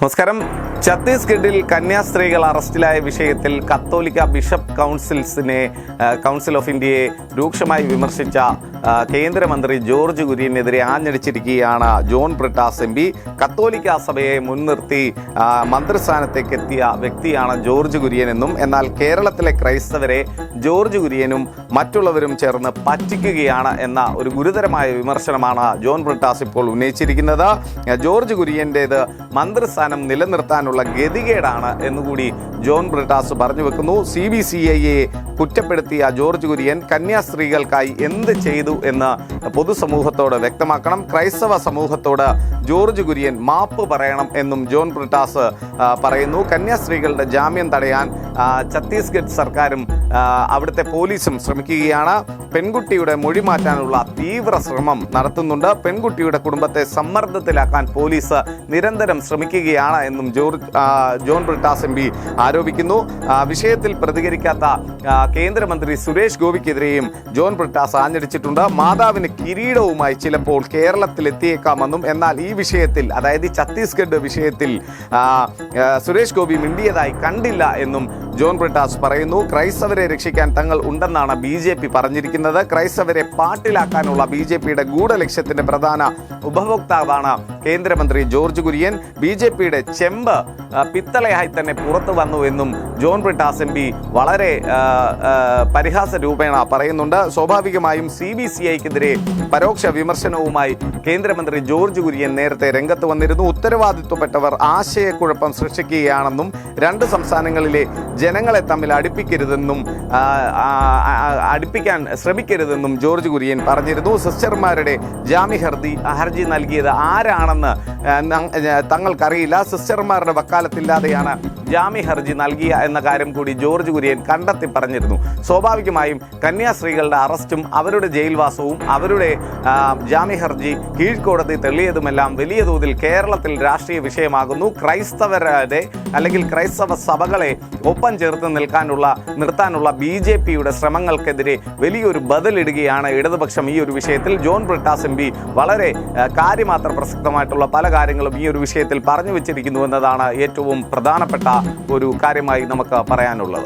നമസ്കാരം. ഛത്തീസ്ഗഡിൽ കന്യാസ്ത്രീകൾ അറസ്റ്റിലായ വിഷയത്തിൽ കത്തോലിക്ക ബിഷപ്പ് കൗൺസിൽസിനെ കൗൺസിൽ ഓഫ് ഇന്ത്യയെ രൂക്ഷമായി വിമർശിച്ച കേന്ദ്രമന്ത്രി ജോർജ് കുര്യനെതിരെ ആഞ്ഞടിച്ചിരിക്കുകയാണ് ജോൺ ബ്രിട്ടാസ് എം പി. കത്തോലിക്ക സഭയെ മുൻനിർത്തി മന്ത്രിസ്ഥാനത്തേക്ക് എത്തിയ വ്യക്തിയാണ് ജോർജ് കുര്യൻ എന്നും എന്നാൽ കേരളത്തിലെ ക്രൈസ്തവരെ ജോർജ് കുര്യനും മറ്റുള്ളവരും ചേർന്ന് പറ്റിക്കുകയാണ് എന്ന ഒരു ഗുരുതരമായ വിമർശനമാണ് ജോൺ ബ്രിട്ടാസ് ഇപ്പോൾ ഉന്നയിച്ചിരിക്കുന്നത്. ജോർജ് കുര്യന്റേത് മന്ത്രിസ്ഥാനം നിലനിർത്താനുള്ള ഗതികേടാണ് എന്നുകൂടി ജോൺ ബ്രിട്ടാസ് പറഞ്ഞു വെക്കുന്നു. സി ബി സി ഐയെ കുറ്റപ്പെടുത്തിയ ജോർജ് കുര്യൻ കന്യാസ്ത്രീകൾക്കായി എന്ത് ചെയ്തു എന്ന് പൊതുസമൂഹത്തോട് വ്യക്തമാക്കണം. ക്രൈസ്തവ സമൂഹത്തോട് ജോർജ് കുര്യൻ മാപ്പ് പറയണം എന്നും ജോൺ ബ്രിട്ടാസ് പറയുന്നു. കന്യാസ്ത്രീകളുടെ ജാമ്യം തടയാൻ ഛത്തീസ്ഗഡ് സർക്കാരും അവിടുത്തെ പോലീസും ശ്രമിക്കുകയാണ്. പെൺകുട്ടിയുടെ മൊഴി മാറ്റാനുള്ള തീവ്ര ശ്രമം നടത്തുന്നുണ്ട്. പെൺകുട്ടിയുടെ കുടുംബത്തെ സമ്മർദ്ദത്തിലാക്കാൻ പോലീസ് നിരന്തരം ശ്രമിക്കുകയാണ് എന്നും George John Brittas M P ആരോപിക്കുന്നു. വിഷയത്തിൽ പ്രതികരിക്കാത്ത കേന്ദ്രമന്ത്രി സുരേഷ് ഗോപിക്കെതിരെയും ജോൺ ബ്രിട്ടാസ് ആഞ്ഞടിച്ചിട്ടുണ്ട്. മാതാവിന് കിരീടവുമായി ചിലപ്പോൾ കേരളത്തിൽ എത്തിയേക്കാമെന്നും എന്നാൽ ഈ വിഷയത്തിൽ അതായത് ഛത്തീസ്ഗഡ് വിഷയത്തിൽ സുരേഷ് ഗോപി മിണ്ടിയതായി കണ്ടില്ല എന്നും ജോൺ ബ്രിട്ടാസ് പറയുന്നു ക്രൈസ്തവരെ രക്ഷിക്കാൻ തങ്ങൾ ഉണ്ടെന്നാണ് ബി ജെ പി പറഞ്ഞിരിക്കുന്നത്. ക്രൈസ്തവരെ പാട്ടിലാക്കാനുള്ള ബി ജെ പിയുടെ ഗൂഢലക്ഷ്യത്തിന്റെ പ്രധാന ഉപഭോക്താവാണ് കേന്ദ്രമന്ത്രി ജോർജ് കുര്യൻ ബി ജെ പിയുടെ ചെമ്പ് പിത്തളയായി തന്നെ പുറത്തു വന്നു എന്നും ജോൺ ബ്രിട്ടാസ് എം പി വളരെ പരിഹാസ രൂപേണ പറയുന്നുണ്ട്. സ്വാഭാവികമായും സി ബി സി ഐക്കെതിരെ പരോക്ഷ വിമർശനവുമായി കേന്ദ്രമന്ത്രി ജോർജ് കുര്യൻ നേരത്തെ രംഗത്ത് വന്നിരുന്നു. ഉത്തരവാദിത്വപ്പെട്ടവർ ആശയക്കുഴപ്പം സൃഷ്ടിക്കുകയാണെന്നും രണ്ട് സംസ്ഥാനങ്ങളിലെ ജനങ്ങളെ തമ്മിൽ അടുപ്പിക്കരുതെന്നും അടുപ്പിക്കാൻ ശ്രമിക്കരുതെന്നും ജോർജ് കുര്യൻ പറഞ്ഞിരുന്നു. സിസ്റ്റർമാരുടെ ജാമ്യ ഹർജി ഹർജി നൽകിയത് ആരാണെന്ന് sana തങ്ങൾക്കറിയില്ല സിസ്റ്റർമാരുടെ വക്കാലത്തില്ലാതെയാണ് ജാമ്യ ഹർജി നൽകിയ എന്ന കാര്യം കൂടി ജോർജ് കുര്യൻ കണ്ടെത്തി പറഞ്ഞിരുന്നു. സ്വാഭാവികമായും കന്യാസ്ത്രീകളുടെ അറസ്റ്റും അവരുടെ ജയിൽവാസവും അവരുടെ ജാമ്യ ഹർജി കീഴ്ക്കോടതി തെളിയതുമെല്ലാം വലിയ തോതിൽ കേരളത്തിൽ രാഷ്ട്രീയ വിഷയമാകുന്നു. ക്രൈസ്തവരുടെ അല്ലെങ്കിൽ ക്രൈസ്തവ സഭകളെ ഒപ്പം ചേർത്ത് നിൽക്കാനുള്ള നിർത്താനുള്ള ബി ജെ പിയുടെ ശ്രമങ്ങൾക്കെതിരെ വലിയൊരു ബദലിടുകയാണ് ഇടതുപക്ഷം ഈ ഒരു വിഷയത്തിൽ. ജോൺ ബ്രിട്ടാസ് എം വളരെ കാര്യമാത്ര പ്രസക്തമായിട്ടുള്ള പല കാര്യങ്ങളും ഈ ഒരു വിഷയത്തിൽ പറഞ്ഞു വെച്ചിരിക്കുന്നു എന്നതാണ് ഏറ്റവും പ്രധാനപ്പെട്ട ഒരു കാര്യമായി നമുക്ക് പറയാനുള്ളത്.